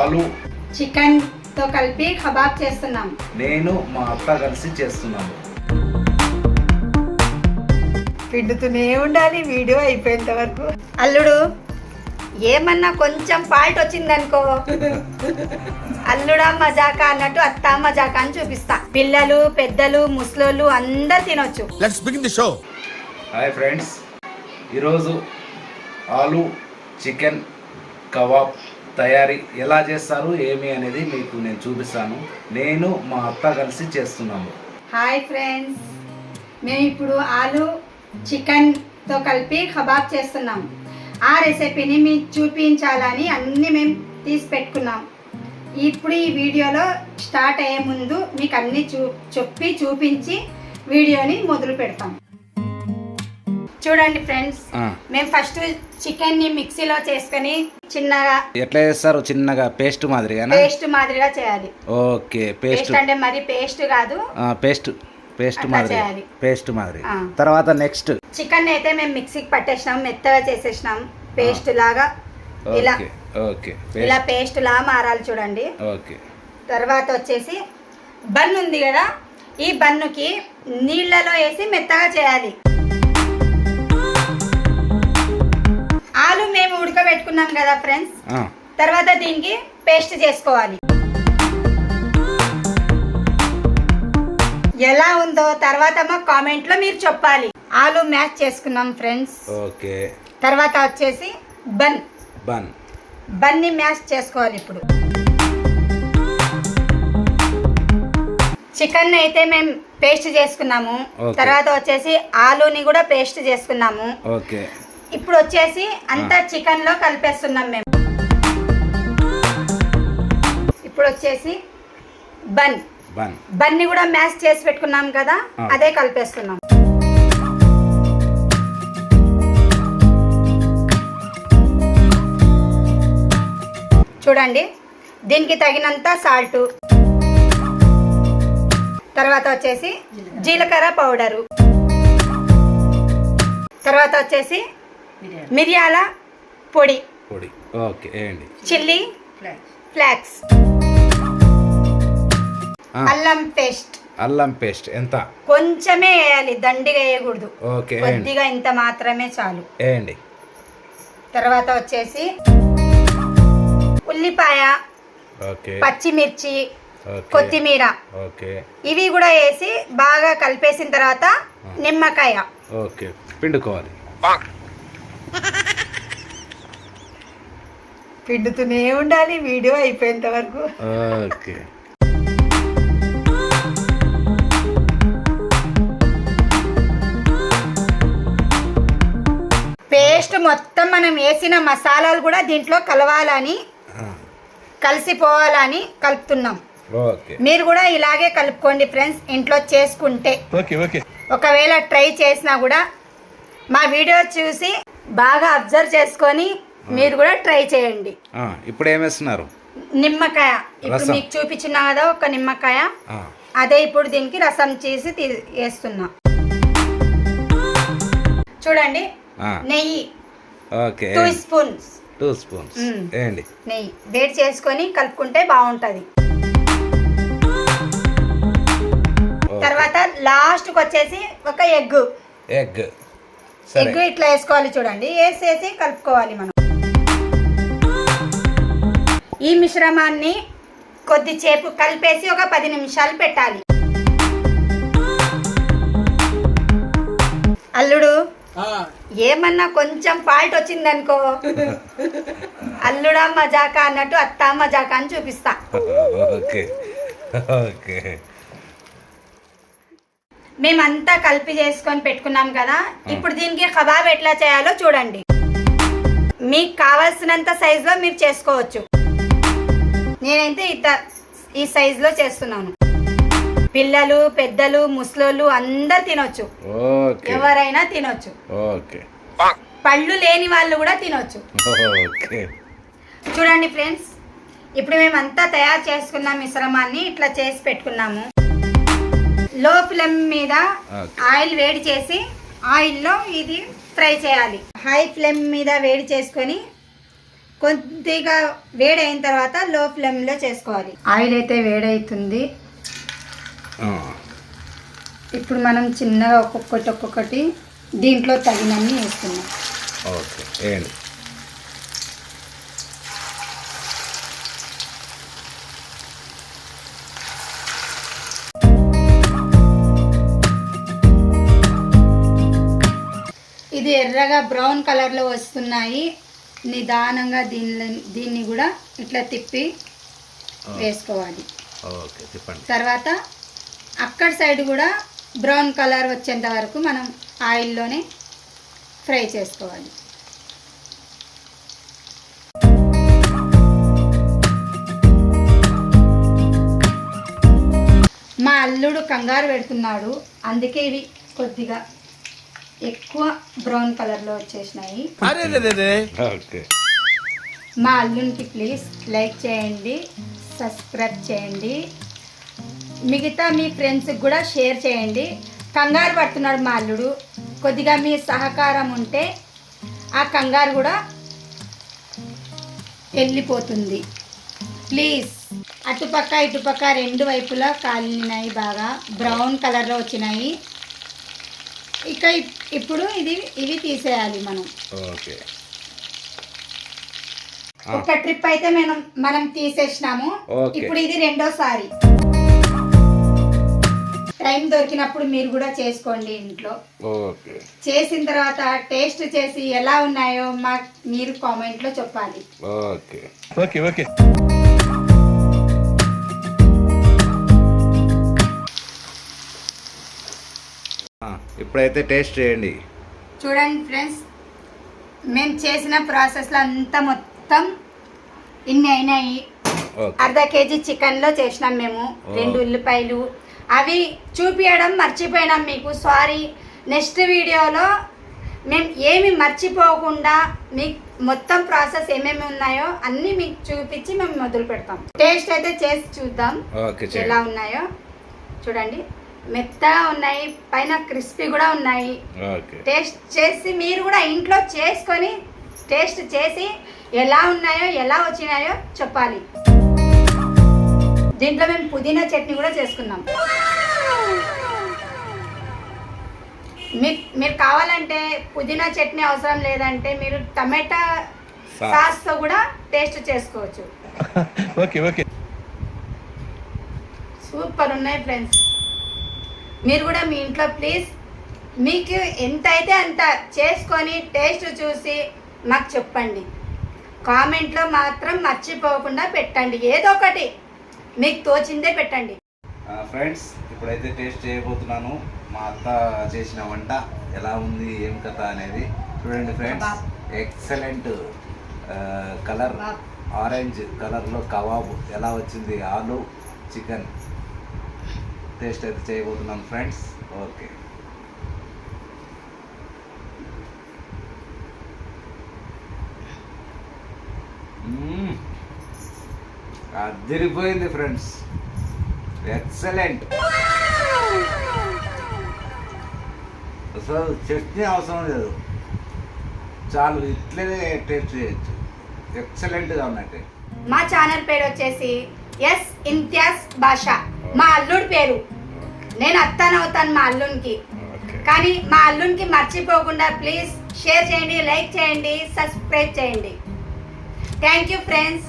ఆలు చికెన్తో కలిపి కబాబ్ చేస్తున్నాం. నేను మా అత్త కలిసి చేస్తున్నాము పిండుతూనే ఉండాలి వీడియో అయిపోయేంత వరకు. అల్లుడు ఏమన్నా కొంచెం ఫాల్ట్ వచ్చిందనుకో. అల్లుడా మజాకా అన్నట్టు అత్త మజాకా అని చూపిస్తా. పిల్లలు పెద్దలు ముసలోళ్ళు అందరు తినొచ్చు. Let's begin the show. Hi friends ఈరోజు ఆలు చికెన్ కబాబ్ తయారీ ఎలా చేస్తారు ఏమి అనేది మీకు నేను చూపిస్తాను. నేను మా అత్త కలిసి చేస్తున్నాము. హాయ్ ఫ్రెండ్స్ మేము ఇప్పుడు ఆలు చికెన్తో కలిపి కబాబ్ చేస్తున్నాం. ఆ రెసిపీని మీకు చూపించాలని అన్నీ మేము తీసి పెట్టుకున్నాం. ఇప్పుడు ఈ వీడియోలో స్టార్ట్ అయ్యే ముందు మీకు అన్ని చూ చెప్పి చూపించి వీడియోని మొదలు పెడతాం. చూడండి ఫ్రెండ్స్ మేము ఫస్ట్ చికెన్ని మిక్సీలో చేసుకొని చిన్నగా ఎట్లా చేస్తారు? చిన్నగా పేస్ట్ మాదిరిగానా? పేస్ట్ మాదిరిగా చేయాలి. ఓకే పేస్ట్ అంటే మరి పేస్ట్ కాదు. పేస్ట్ పేస్ట్ మాదిరి చేయాలి. పేస్ట్ మాదిరి. తర్వాత నెక్స్ట్ చికెన్ అయితే మేము మిక్సీకి పట్టేసినాం మెత్తగా చేసేసినాం. పేస్ట్ లాగా. ఇలా. ఓకే ఇలా పేస్ట్ పేస్ట్ లా మారాలి చూడండి. ఓకే. తర్వాత వచ్చేసి బన్ ఉంది కదా ఈ బన్నుకి నీళ్ళలో వేసి మెత్తగా చేయాలి. ఉడకబెట్టుకున్నాం కదా ఫ్రెండ్స్ తర్వాత దీనికి పేస్ట్ చేసుకోవాలి. ఎలా ఉందో తర్వాత మా కామెంట్లో మీరు చెప్పాలి. ఆలు మ్యాచ్ చేసుకున్నాం ఫ్రెండ్స్ ఓకే. తర్వాత వచ్చేసి బన్ బన్ బన్ని మ్యాష్ చేసుకోవాలి ఇప్పుడు. చికెన్ అయితే మేము పేస్ట్ చేసుకున్నాము. తర్వాత వచ్చేసి ఆలూని కూడా పేస్ట్ చేసుకున్నాము. ఓకే. ఇప్పుడు వచ్చేసి అంతా చికెన్లో కలిపేస్తున్నాం మేము. ఇప్పుడు వచ్చేసి బన్. బన్. బన్ని కూడా మ్యాష్ చేసి పెట్టుకున్నాం కదా. అదే కలిపేస్తున్నాం. చూడండి దీనికి తగినంత సాల్ట్. తర్వాత వచ్చేసి జీలకర్ర పౌడరు. తర్వాత వచ్చేసి మిరియాల పొడి. పొడి. ఓకే వేయండి చిల్లీ ఫ్లాక్స్. అల్లం పేస్ట్. అల్లం పేస్ట్. ఎంత? కొంచెమే వేయాలి దండిగా వేయకూడదు. ఓకే కొద్దిగా ఇంత మాత్రమే చాలు. వేయండి తర్వాత వచ్చేసి ఉల్లిపాయ ఓకే. పచ్చిమిర్చి ఓకే. కొత్తిమీర. ఓకే. ఇవి కూడా వేసి బాగా కలిపేసిన తర్వాత నిమ్మకాయ. ఓకే. పిండుకోవాలి. పిండుతూనే ఉండాలి. వీడియో అయిపోయేంత వరకు. ఓకే. పేస్ట్ మొత్తం మనం వేసిన మసాలాలు కూడా దీంట్లో కలవాలని కలిసిపోవాలని కలుపుతున్నాం. ఓకే. మీరు కూడా ఇలాగే కలుపుకోండి ఫ్రెండ్స్ ఇంట్లో చేసుకుంటే. ఒకవేళ ట్రై చేసినా కూడా మా వీడియో చూసి బాగా అబ్జర్వ్ చేసుకొని మీరు కూడా ట్రై చేయండి. ఇప్పుడు ఏం వేస్తున్నారు? నిమ్మకాయ. ఇప్పుడు. మీకు చూపించిన కదా ఒక నిమ్మకాయ. అదే ఇప్పుడు దీనికి రసం చేసి వేస్తున్నా. చూడండి. నెయ్యి. Okay. Two spoons two spoons. వేయండి నెయ్యి. వేడి చేసుకొని కలుపుకుంటే బాగుంటది. తర్వాత లాస్ట్కి వచ్చేసి ఒక ఎగ్ ఎగ్ ఎగ్ ఇట్లా వేసుకోవాలి చూడండి. వేసేసి కలుపుకోవాలి మనం. ఈ మిశ్రమాన్ని కొద్దిసేపు కలిపేసి ఒక పది నిమిషాలు పెట్టాలి. అల్లుడు ఏమన్నా కొంచెం ఫాల్ట్ వచ్చిందనుకో. అల్లుడా మజాకా అన్నట్టు అత్త మజాకా అని చూపిస్తా. మేమంతా కలిపి చేసుకొని పెట్టుకున్నాం కదా ఇప్పుడు దీనికి కబాబ్ ఎట్లా చేయాలో చూడండి. మీకు కావాల్సినంత సైజులో మీరు చేసుకోవచ్చు. నేనైతే ఇత ఈ సైజులో చేస్తున్నాను. పిల్లలు పెద్దలు ముసలోళ్ళు అందరు తినొచ్చు. ఎవరైనా తినొచ్చు. పళ్ళు లేని వాళ్ళు కూడా తినొచ్చు. చూడండి ఫ్రెండ్స్ ఇప్పుడు మేమంతా తయారు చేసుకున్న మిశ్రమాన్ని ఇట్లా చేసి పెట్టుకున్నాము. లో ఫ్లేమ్ మీద. ఆయిల్ వేడి చేసి ఆయిల్లో ఇది ఫ్రై చేయాలి. హై ఫ్లేమ్ మీద వేడి చేసుకొని కొద్దిగా వేడైన తర్వాత లో ఫ్లేమ్లో చేసుకోవాలి. ఆయిల్ అయితే వేడవుతుంది ఇప్పుడు మనం చిన్నగా ఒక్కొక్కటి ఒక్కొక్కటి దీంట్లో తగినన్ని వేస్తున్నాం ఓకే వేయండి. ఇది ఎర్రగా బ్రౌన్ కలర్లో వస్తున్నాయి. నిదానంగా దీన్ని దీన్ని కూడా ఇట్లా తిప్పి వేసుకోవాలి. ఓకే తర్వాత అక్కడ సైడ్ కూడా బ్రౌన్ కలర్ వచ్చేంత వరకు మనం ఆయిల్లోనే ఫ్రై చేసుకోవాలి. మా అల్లుడు కంగారు పెడుతున్నాడు అందుకే ఇవి కొద్దిగా ఎక్కువ బ్రౌన్ కలర్లో వచ్చేసినాయి. ఓకే. మా అల్లునికి ప్లీజ్ లైక్ చేయండి సబ్స్క్రైబ్ చేయండి. మిగతా మీ ఫ్రెండ్స్కి కూడా షేర్ చేయండి. కంగారు పడుతున్నాడు మా అల్లుడు. కొద్దిగా మీ సహకారం ఉంటే ఆ కంగారు కూడా వెళ్ళిపోతుంది. ప్లీజ్. అటుపక్క ఇటుపక్క రెండు వైపులా కాలినాయి బాగా. బ్రౌన్ కలర్లో వచ్చినాయి. ఇక ఇప్- ఇప్పుడు ఇది ఇవి తీసేయాలి మనం. ఓకే. ఒక ట్రిప్ అయితే మనం మనం తీసేసినాము. ఇప్పుడు ఇది రెండోసారి. టైం దొరికినప్పుడు మీరు కూడా చేసుకోండి ఇంట్లో. ఓకే. చేసిన తర్వాత టేస్ట్ చేసి ఎలా ఉన్నాయో మాకు మీరు కామెంట్లో చెప్పాలి. ఓకే. Okay okay. ఇప్పుడైతే టేస్ట్ చేయండి. చూడండి ఫ్రెండ్స్ మేము చేసిన ప్రాసెస్లో అంతా మొత్తం ఇన్ని అయినాయి. అర్ధ కేజీ చికెన్లో చేసినాం మేము రెండు ఉల్లిపాయలు. అవి చూపించడం మర్చిపోయినాం మీకు సారీ. నెక్స్ట్ వీడియోలో మేము ఏమి మర్చిపోకుండా మీకు మొత్తం ప్రాసెస్ ఏమేమి ఉన్నాయో అన్నీ మీకు చూపించి మేము మొదలు పెడతాం టేస్ట్ అయితే చేసి చూద్దాం ఎలా ఉన్నాయో. చూడండి. మెత్తగా ఉన్నాయి పైన క్రిస్పీ కూడా ఉన్నాయి. టేస్ట్ చేసి మీరు కూడా ఇంట్లో చేసుకొని టేస్ట్ చేసి ఎలా ఉన్నాయో ఎలా వచ్చినాయో చెప్పాలి. దీంట్లో మేము పుదీనా చట్నీ కూడా చేసుకున్నాం. మీరు కావాలంటే పుదీనా చట్నీ అవసరం లేదంటే మీరు టమాటా సాస్. సాస్తో కూడా టేస్ట్ చేసుకోవచ్చు. Okay okay. సూపర్ ఉన్నాయి ఫ్రెండ్స్. మీరు కూడా మీ ఇంట్లో ప్లీజ్ మీకు ఎంత అయితే అంత చేసుకొని టేస్ట్ చూసి మాకు చెప్పండి. కామెంట్లో మాత్రం మర్చిపోకుండా పెట్టండి. ఏదో ఒకటి మీకు తోచిందే పెట్టండి. ఫ్రెండ్స్ ఇప్పుడైతే టేస్ట్ చేయబోతున్నాను. మా అత్త చేసిన వంట ఎలా ఉంది ఏం కథ అనేది చూడండి ఫ్రెండ్స్. Excellent colour. ఆరెంజ్ కలర్లో కబాబ్. ఎలా వచ్చింది? ఆలు చికెన్ టేస్ట్ అయితే చేయబోతున్నాను ఫ్రెండ్స్. ఓకే. అదిరిపోయింది ఫ్రెండ్స్. ఎక్సలెంట్. అసలు చట్నీ అవసరం లేదు. చాలు ఇట్లనే టేస్ట్ చేయొచ్చు. ఎక్సలెంట్గా ఉన్నట్టే. మా ఛానల్ పేరు వచ్చేసి ఎస్ ఇంతియాజ్ భాష. మా అల్లుడి పేరు. నేను అత్తానవుతాను మా అల్లునికి. కానీ మా అల్లునికి మర్చిపోకుండా ప్లీజ్ షేర్ చేయండి లైక్ చేయండి సబ్స్క్రైబ్ చేయండి. Thank you friends